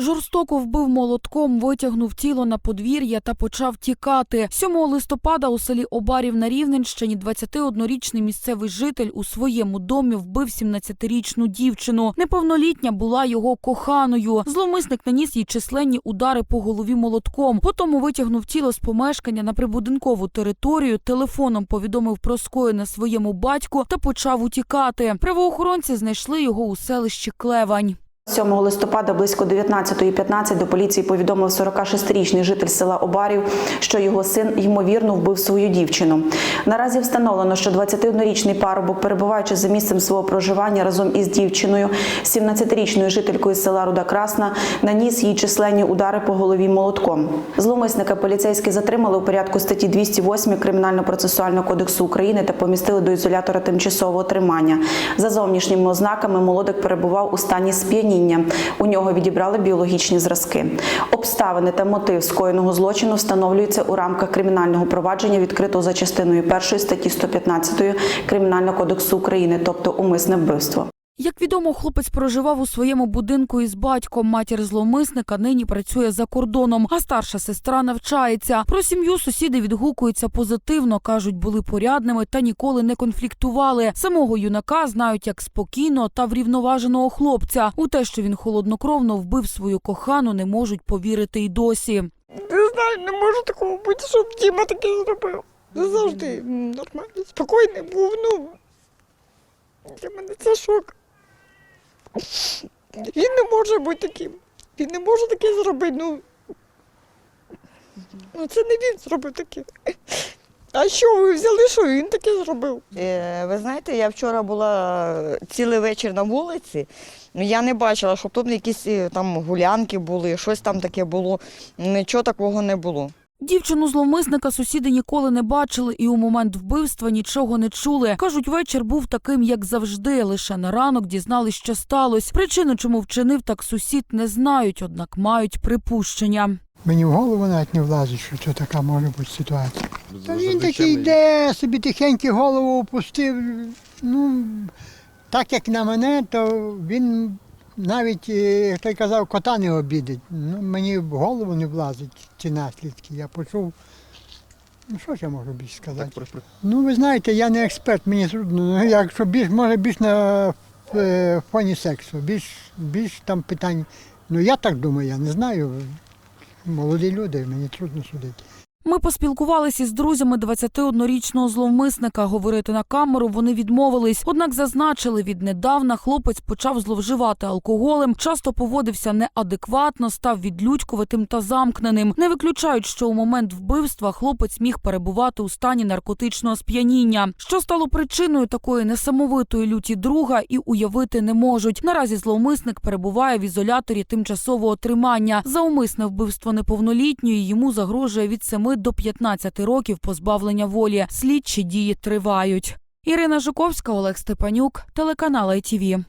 Жорстоко вбив молотком, витягнув тіло на подвір'я та почав тікати. 7 листопада у селі Обарів на Рівненщині 21-річний місцевий житель у своєму домі вбив 17-річну дівчину. Неповнолітня була його коханою. Зловмисник наніс їй численні удари по голові молотком. Потім витягнув тіло з помешкання на прибудинкову територію, телефоном повідомив про скоєне своєму батьку та почав утікати. Правоохоронці знайшли його у селищі Клевань. 7 листопада близько 19.15 до поліції повідомив 46-річний житель села Обарів, що його син ймовірно вбив свою дівчину. Наразі встановлено, що 21-річний парубок, перебуваючи за місцем свого проживання разом із дівчиною, 17-річною жителькою села Руда Красна, наніс їй численні удари по голові молотком. Зловмисника поліцейські затримали у порядку статті 208 Кримінально-процесуального кодексу України та помістили до ізолятора тимчасового тримання. За зовнішніми ознаками молодик перебував у стані сп'яніння. У нього відібрали біологічні зразки. Обставини та мотив скоєного злочину встановлюються у рамках кримінального провадження, відкритого за частиною 1 статті 115 Кримінального кодексу України, тобто умисне вбивство. Як відомо, хлопець проживав у своєму будинку із батьком. Матір зловмисника нині працює за кордоном, а старша сестра навчається. Про сім'ю сусіди відгукуються позитивно, кажуть, були порядними та ніколи не конфліктували. Самого юнака знають як спокійного та врівноваженого хлопця. У те, що він холоднокровно вбив свою кохану, не можуть повірити й досі. Не знаю, не може такого бути, щоб Діма таке зробив. Завжди нормальний, спокійний був. Ну для мене це шок. Він не може бути таким. Він не може таке зробити. Ну, ну це не він зробив таке. А що ви взяли, що він таке зробив? Е, Ви знаєте, я вчора була цілий вечір на вулиці. Я не бачила, щоб тут якісь е, там гулянки були, щось там таке було. Нічого такого не було. Дівчину зловмисника сусіди ніколи не бачили і у момент вбивства нічого не чули. Кажуть, вечір був таким, як завжди. Лише на ранок дізнались, що сталося. Причину, чому вчинив так сусід, не знають, однак мають припущення. Мені в голову навіть не влазить, що це така може бути ситуація. Та він такий йде, собі тихенько голову опустив. Ну, так як на мене, то він навіть, е, хто й казав, кота не обідить. Ну, мені в голову не влазить ці наслідки. Я почув. Ну, що ж я можу більше сказати? Ну, ви знаєте, я не експерт, мені трудно. Ну, якщо більш, може більш на е, фоні сексу, більш, більш там питань. Ну, я так думаю, я не знаю. Молоді люди, мені трудно судити. Ми поспілкувалися із друзями 21-річного зловмисника. Говорити на камеру вони відмовились. Однак зазначили, віднедавна хлопець почав зловживати алкоголем, часто поводився неадекватно, став відлюдькуватим та замкненим. Не виключають, що у момент вбивства хлопець міг перебувати у стані наркотичного сп'яніння. Що стало причиною такої несамовитої люті друга, і уявити не можуть. Наразі зловмисник перебуває в ізоляторі тимчасового тримання. За умисне вбивство неповнолітньої йому загрожує від 7 до 15 років позбавлення волі. Слідчі дії тривають. Ірина Жуковська, Олег Степанюк, телеканал ITV.